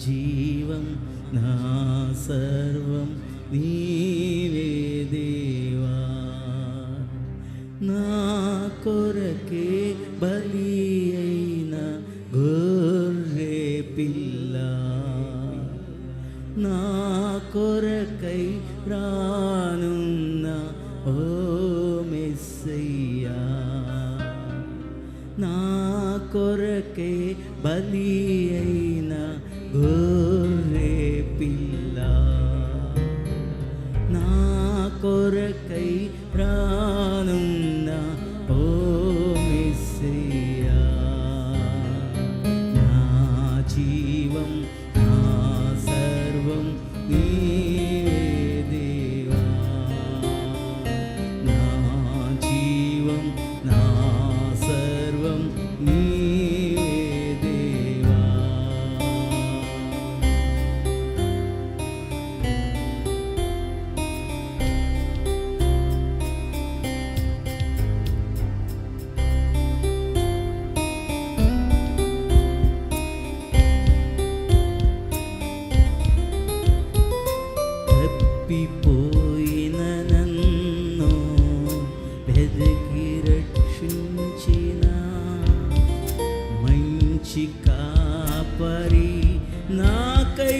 ജീവം നാ സർവം നീവേ ദേവാ നാ കൊരക്കെ ബലിയൈന ഗുർരേ പില്ല നാ കൊരക്കൈ പ്രാണുന്ന ഓ മെസ്സയ്യ నా కొరకే బలి అయి కొరకై ప్రాణున్న తప్పిపోయిన నన్ను వెతికి రక్షించిన మంచి కాపరి నాకై